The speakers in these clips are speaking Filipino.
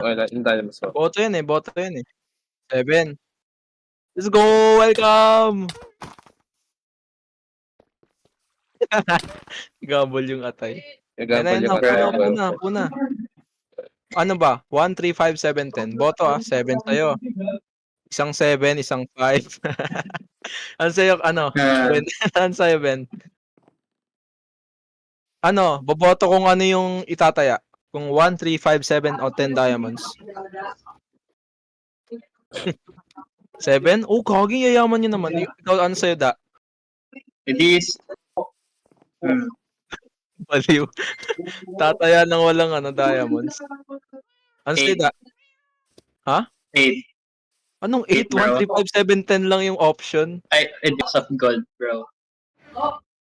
Wala, yung diamonds mo. Boto yan eh, boto yan eh. Seven. Let's go! Welcome! Gabol yung atay. Yun yung na, puna, puna, puna. Ano ba? 1, 3, 5, 7, 10. Boto ah, 7 sa'yo. Isang 7, isang 5. ano sa'yo, ano? Ben, ano sa'yo, Ben? Ano, boboto kung ano yung itataya. Kung 1, 3, 5, 7, o 10 diamonds. 7? Oh, kaging yayaman nyo naman. Ikaw, ano sa'yo, da? it is... Hmm. Baliw. Tataya ng walang ano, diamonds. Ano sa'yo, da? Eight. Anong 8, Eight, bro. 1, 3, 5, 7, 10 lang yung option? Ay, it is of gold, bro.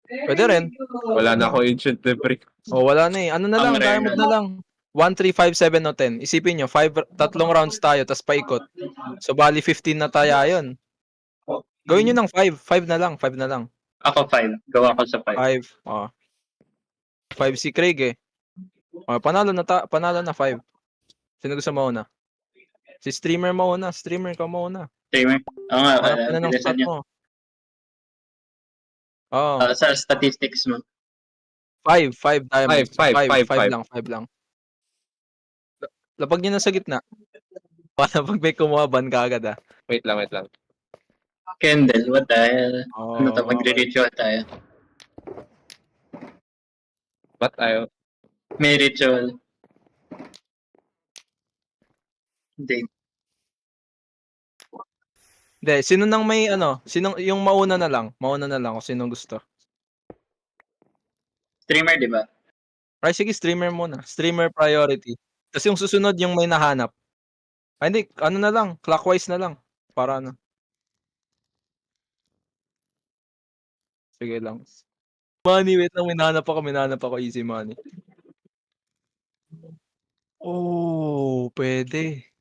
Pwede rin. Wala na ako ancient debris. O, wala na eh. Ano na lang, Ang diamond na. lang. 1, 3, 5, 7, o 10. Isipin nyo, five, tatlong rounds tayo, tas paikot. So, bali 15 na tayo yun. Gawin nyo ng 5. 5 na lang, 5 na lang. Ako five. Gawa ko sa five. 5. Oh. 5 si Craig eh. Oh, panalo na ta panalo na 5. Sino gusto mauna? Si streamer mauna, streamer ka mauna. Streamer. Oo nga, Hanap ka na ng bilisan spot niyo. mo. Oh, Ah, sa statistics mo. 5, 5 diamonds. Five, five, five, 5 five. lang, 5 lang. La- Lapag nyo na sa gitna. Para pag may kumuha, ban ka agad ah. Wait lang, wait lang. Candle, what the hell? Oh, Ano to, magre-ritual tayo? Ba't ayaw? May ritual. Date. Hindi, sino nang may ano, sino yung mauna na lang, mauna na lang kung sino gusto. Streamer, di ba? Ay, sige, streamer muna. Streamer priority. Tapos yung susunod, yung may nahanap. Ay, hindi, ano na lang, clockwise na lang. Para ano. Sige lang. Money, wait lang, may nahanap ako, may nahanap ako, easy money. Oh, pwede.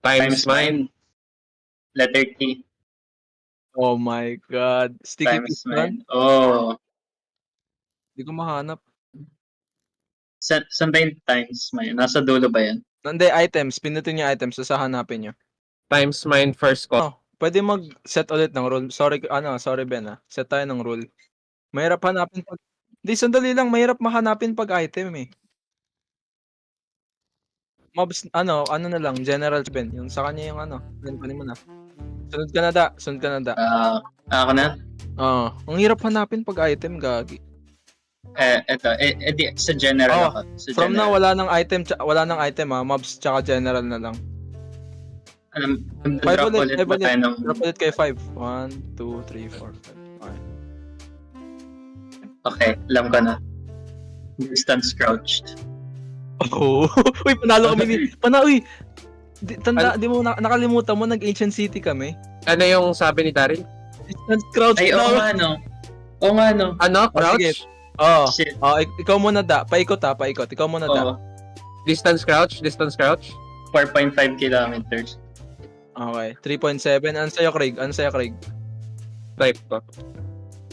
Times mine. Letter T. Oh my God. Sticky Times mine. Oh. Hindi ko mahanap. Sa, saan ba yung times mine? Nasa dulo ba yan? Hindi, items. Pinutin yung items, tapos hanapin nyo. Times mine first call. Oh, pwede mag-set ulit ng rule. Sorry, ano, sorry Ben ah. Set tayo ng rule. Mahirap hanapin pag... Hindi, sandali lang. Mahirap mahanapin pag item eh. Mobs, ano, ano na lang, general Ben. Yung sa kanya yung ano. Kunin mo na. Sunod ka na da. Sunod ka na da. Ah, ako na? Oo. ang hirap hanapin pag item, gagi. Eh, eto. Eh, eh, di, sa general Oh, ako. Sa From general. wala nang item, wala nang item ah. Mobs tsaka general na lang. Alam, Five drop ulit, ulit ba tayo ng... Drop ulit kayo 5. 1, 2, 3, 4, 5. Okay. Okay, alam ko na. Distance crouched. Oh, uy, panalo kami ni... Pana, uy! Di, tanda, di mo, na, nakalimutan mo, nag-Ancient City kami. Ano yung sabi ni Daryl? Distance crouch Ay, oo nga, no. Oo nga, no. Ano? Oh, sige. Crouch? Oo. Shit. Oh, ik- ikaw muna da. Paikot ha, paikot. Ikaw muna da. Distance crouch? Distance crouch? 4.5 kilometers. Okay. 3.7. Ano sa'yo, Craig? Ano sa'yo, Craig? Type ko.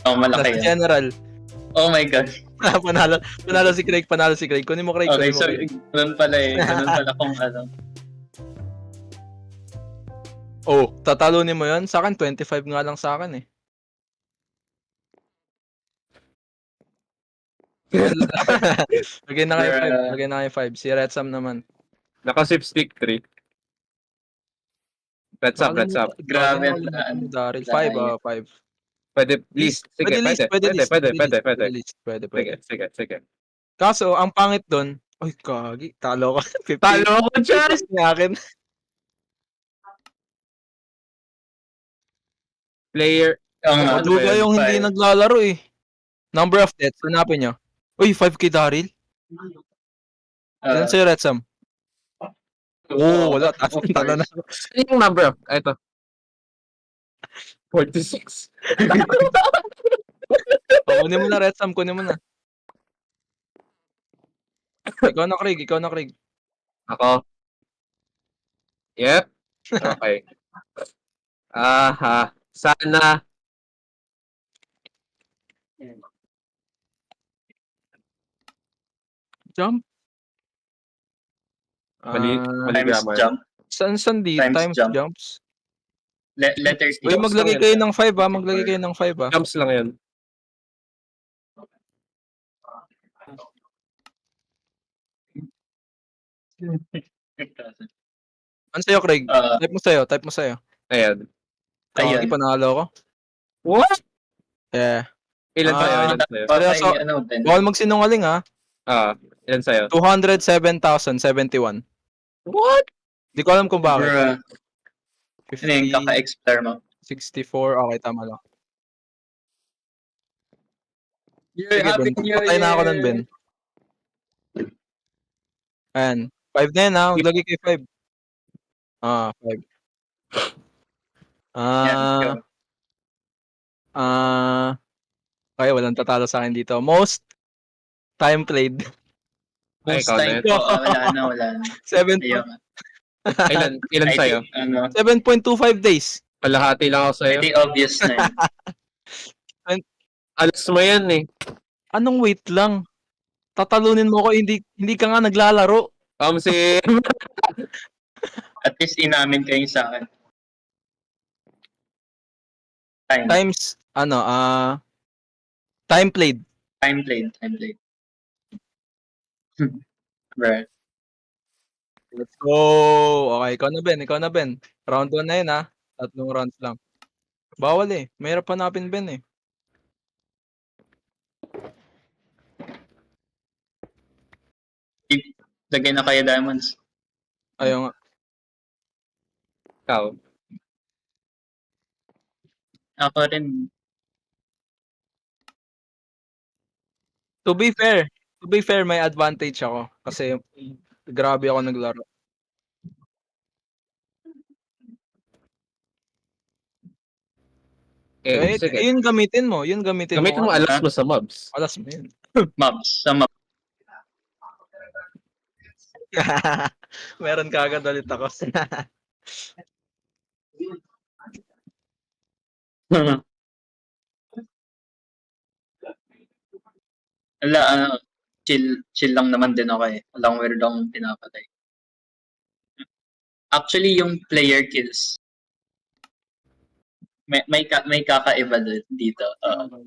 Oh, malaki Nasa yan. general. Oh my God. panalo, panalo si Craig, panalo si Craig. Kunin mo, Craig. Okay, mo, so, Craig. ganun pala eh. Ganun pala kung ano. Oh, tatalunin mo yun? Sa akin, 25 nga lang sa akin eh. Lagay na kayo 5. Lagay na kayo 5. Si Retsam naman. Nakasip stick 3. Let's up, let's up. Grabe, Daryl. layo. 5, ah, 5. Pwede, please. Sige, Pwede list, pwede, pwede pwede, pwede, pwede, pwede. Pwede, Sige, pwede. sige, sige. Kaso, ang pangit doon, Uy, kagi, talo ka. 50. Talo ko dyan! Ni akin. Player. Oo nga. Ano ba Luga yun? yung hindi naglalaro eh. Number of deaths, hanapin nyo. Uy, 5 kay Daryl? Ah, Yan sa'yo, Retsam. Oo, wala. of Talo na. Ano yung number? Ah, Ito. 46. Oh, kunin mo na, Retsam. Kunin mo na. Ikaw na, Craig. Ikaw na, Craig. Ako. Yep. Okay. Aha. Sana Jump? Mali, Ah, mali Times grammar. jump. Saan saan di? Times Times, jump. jumps? Le- letter T. Uy, maglagay kayo ng 5 ah. Maglagay kayo ng 5 ah. Jumps lang yan. Ano sa'yo, Craig? Ah, Type mo sa'yo, type mo sa'yo. Ayan. Ayun. Ayun. panalo ko. What? Yeah. Ilan Ah, sa'yo? Ilan sa'yo? para Seryoso? kay, ano, Ben. Bawal magsinungaling ah. Ah, ilan sa'yo? 207,071. What? Di ko alam kung bakit. Bruh. Ano yung 50, kaka-explore mo? 64, okay, tama lang. You're Sige, Ben. Patay na ako nun, Ben. Ayan. 5 na yan ha. Maglagay kayo 5. Ah, 5. Ah, ah, okay, walang tatalo sa akin dito. Most time played. Ay, Most time ko, ah, wala na, wala na. 7, Ayaw. Ilan, ilan I sa'yo? think, ano, 7.25 days. Kalahati lang ako sa'yo. think obvious na yun. Alas mo yan eh. Anong wait lang? Tatalunin mo ko, hindi hindi ka nga naglalaro. Um, si... At least inamin kayo sa akin. Time. Times, ano, ah, time played. Time played. Time played. Bruh. Let's go! Okay, ikaw na Ben, ikaw na Ben. Round 1 na yun ha. Tatlong rounds lang. Bawal eh. Mahirap hanapin Ben eh. Lagay na kayo diamonds. Ayaw nga. Ikaw. Ako rin. To be fair, to be fair, may advantage ako. Kasi grabe ako naglaro. Eh, sige. yun gamitin mo. Yun gamitin Gamitin mo mo. alas mo sa mobs. Alas mo yun. Maps. Sa map. Meron ka agad ulit ako. Wala, ano, chill, chill lang naman din ako eh. Walang weird akong pinapatay. Actually, yung player kills, may, may, ka, may kakaiba dito. Oo.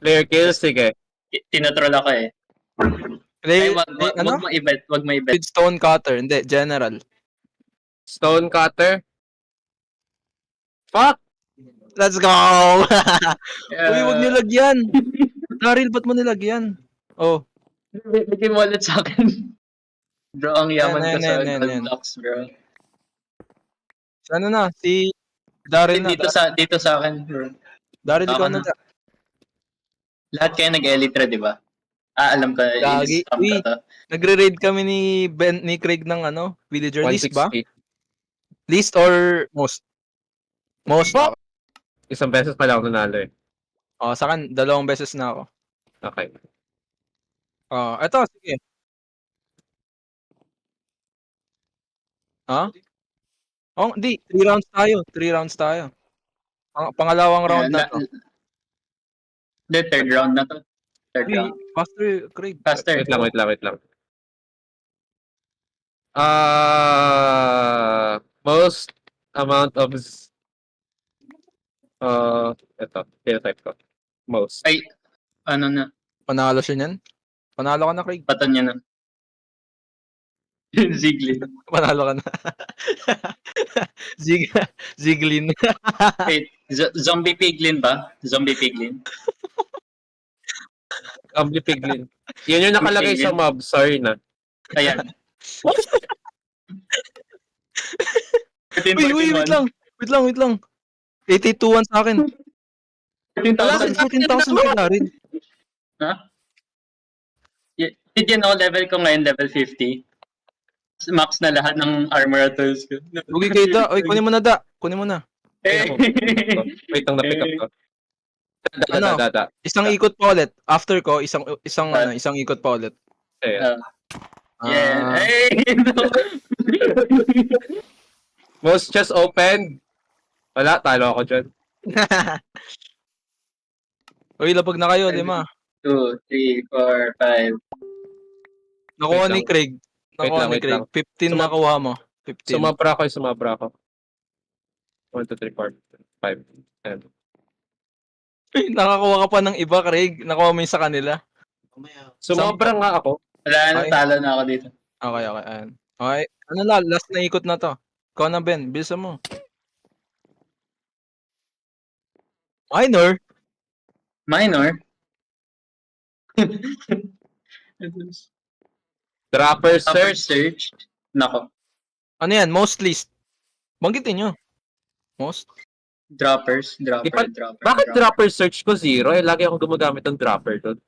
Player kill, sige. Ti- tinotroll ako eh. Play, Ay, wag, wag, ano? wag mo i-bet, wag mo i-bet. Stone cutter. Hindi, general. Stone cutter. Fuck! Let's go! Uy, wag nilagyan. Daryl, ba't mo nilagyan? Oh, Bigay mo ulit sa akin. Bro, ang yaman Ayan, ko ayan, sa ayan, bro. ano na? Si Daryl na. Dito sa dito sa akin, bro. Daryl, ikaw Tama na. na. Lahat kayo nag-elytra, di ba? Ah, alam ko. Gagi. i-stamp Uy. to. Nagre-raid kami ni Ben, ni Craig ng ano? Villager list ba? 160. List or most? Most. Isang beses pa lang ako nanalo eh. Oh, sa akin, dalawang beses na ako. Okay. Oh, eto, sige. Ha? Oh, di, three rounds tayo. Three rounds tayo. Pang- pangalawang round na to. The third round na to. Third round. faster, Craig. Faster. Wait lang, wait lang, wait lang. Ah, most amount of uh, ito, phenotype ko. Most. Ay, ano na, Panalo siya niyan. Panalo ka na, Craig. batan niya na. Ziglin. Panalo ka na. Zig Ziglin. Wait, z- zombie piglin ba? Zombie piglin? Ampli Piglin. Yun yung nakalagay sa mob. Sorry na. Ayan. uy, uy, wait lang. Wait lang, wait lang. 82-1 sa akin. 13,000. 14,000 kay Daryl. Ha? Did you know level ko ngayon, level 50? Max na lahat ng armor tools ko. Ugi kayo da. Uy, kunin mo na da. Kunin mo na. Eh. Wait lang, na-pick up ko. Da, da, Ano? da, da, da. Isang ikot pa ulit. After ko, isang isang Ah. ano, isang ikot pa ulit. Ayan. yeah. Ah, Hey! Most chest open. Wala, talo ako dyan. Uy, lapag na kayo, lima. 2, 3, 4, 5. Nakuha Wait ni. Craig. Nakuha lang, ni wait Craig. lang. 15 Suma- nakuha mo. 15. Sumabra ko, sumabra ko. 1, 2, 3, 4, 5, 10. Nakakuha ka pa ng iba, Craig. Nakuha mo yung sa kanila. Sumabra nga ako. Wala na, Ay. talo na ako dito. Okay, okay. Ayan. Okay. Ano na, last na ikot na to. Ikaw na, Ben. Bilisan mo. Minor? Minor. Dropper Upper search. search. Nako. Ano yan? Most list. Banggitin nyo. Most? Droppers. Dropper, Di ba- dropper. Bakit dropper search ko zero? Eh, lagi akong gumagamit ng dropper doon.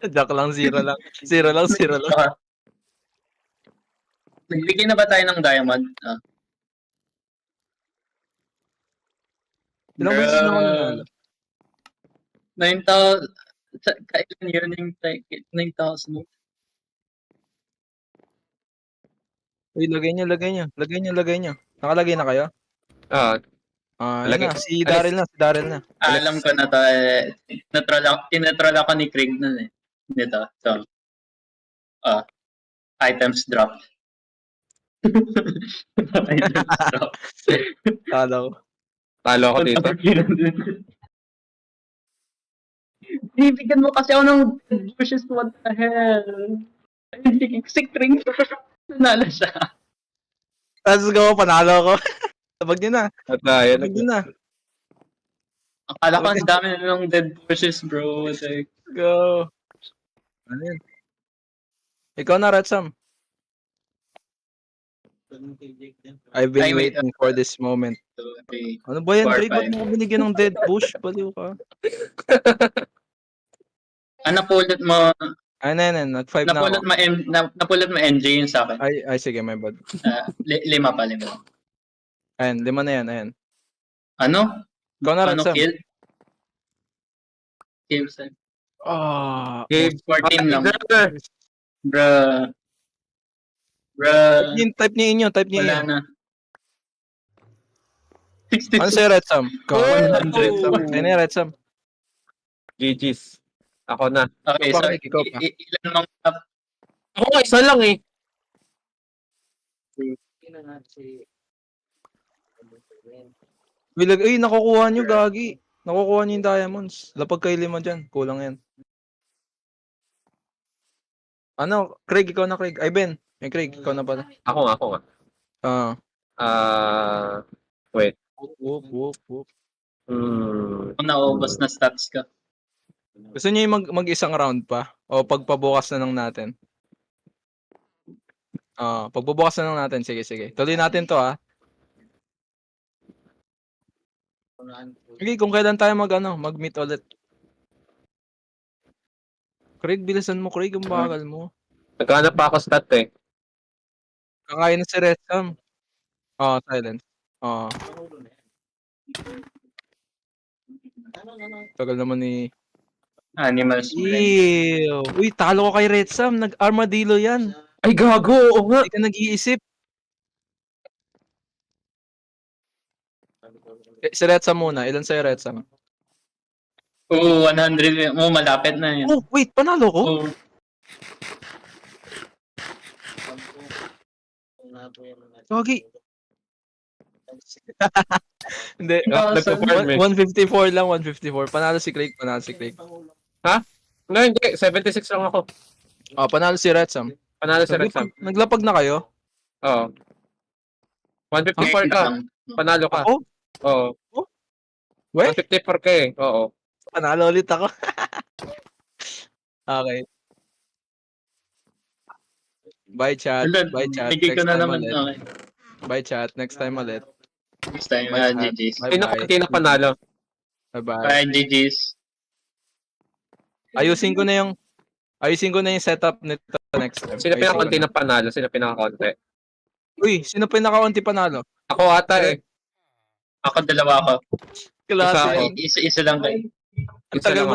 Joke lang, zero lang. Zero lang, zero lang. Ah. Nagbigay na ba tayo ng diamond? Ah. Ilang beses na ako nanalo? 9,000. Sa- Kailan yun yung like, 9,000? Uy, lagay nyo, lagay nyo. Lagay nyo, lagay nyo. Nakalagay na kayo? Ah, Ah, Lagay- lagay. na. Si Daryl na, si Daryl na. Alam ko na to. Eh, tinatroll ako, tinatroll ako ni Craig nun eh. Dito. So, ah, items dropped. items dropped. Kala ko. talo ako dito. Bibigyan mo kasi ako ng bushes, what the hell? Ay, si Craig, nanalo siya. Let's go, panalo ko. Tabag nyo na. At uh, yan, Tabag nyo na. Akala ko ang dami na ng dead bushes, bro. Like, Go. Ano yun? Ikaw na, Ratsam. I've been waiting for this moment. Ano ba yan, Craig? Ba't mo binigyan ng dead bush? Baliw ka. Ah, napulot mo, Ay, na, na, nag-5 na napulot ako. mo, M, na, napulot mo NJ yung sa akin. Ay, ay, sige, my bad. Ah, li- lima pa, lima. Ayan, lima na yan, ayan. Ano? Ikaw na, Ano Ratsam. kill? Kill sa Ah, Okay. 14 lang. Bruh. Bruh. Yung type niya inyo, type niya Wala inyo. na. 62. Ano sa'yo, Retsam? Ikaw, Oh! 100. Ayun na, Retsam. GG's. Ako na. Okay, Ikaw so pa, ikaw pa. i- i- ilan mga Ako nga, isa lang eh. Bilag, ay, nakukuha nyo, gagi. Nakukuha nyo yung diamonds. Lapag kayo lima dyan. Kulang yan. Ano, Craig, ikaw na, Craig. Ay, Ben. Ay, Craig, ikaw na pala. Ako nga, ako nga. Ah. Ah, Whoop, whoop, whoop. hmm. kung naubos na stats ka? Gusto niyo yung mag, mag-isang round pa? O pagpabukas na lang natin? Ah, pagbubukas na lang natin. Sige, sige. Tuloy natin to, ah. Sige, kung kailan tayo mag, ano, mag-meet ulit. Craig, bilisan mo, Craig. Ang bagal mo. Naghanap pa ako stat eh. Kakain na si Retsam. Oh, silence. Oh. Tagal naman ni... Animals. Ew! Uy, talo ko kay Retsam. Nag-armadillo yan. Ay, gago! Oo nga! Hindi ka nag-iisip. Eh, si Retsam muna. Ilan sa'yo, Retsam? Oo, 100. Oo, malapit na yun. Oh, wait. Panalo ko? Oo. Gagi. Hindi. Nagpa-farm eh. 154 lang, 154. Panalo si Craig, panalo si Craig. No, hindi. 76 lang ako. Oh, panalo si Retsam. Panalo si Rexam. Naglapag, naglapag na kayo? Oo. 154 ka. Panalo ka. Ako? Oo. Weh? 154 ka eh. Oo. Panalo ulit ako. okay. Bye chat. Wala, Bye chat. Bigay ko Next na time naman. ulit. Okay. Bye chat. Next time ulit. Next time, Bye, uh. GG's. Sino ka na panalo? Bye bye. Bye, GG's. Ayusin ko na yung ayusin ko na yung setup nito next time. Sino pinakakonti na. na panalo? Sino pinakakonti? Uy, sino pinakaunti panalo? Ako ata eh. Ako dalawa ako. Klase. Isa ako. Isa, isa lang kayo. Ang tagal mo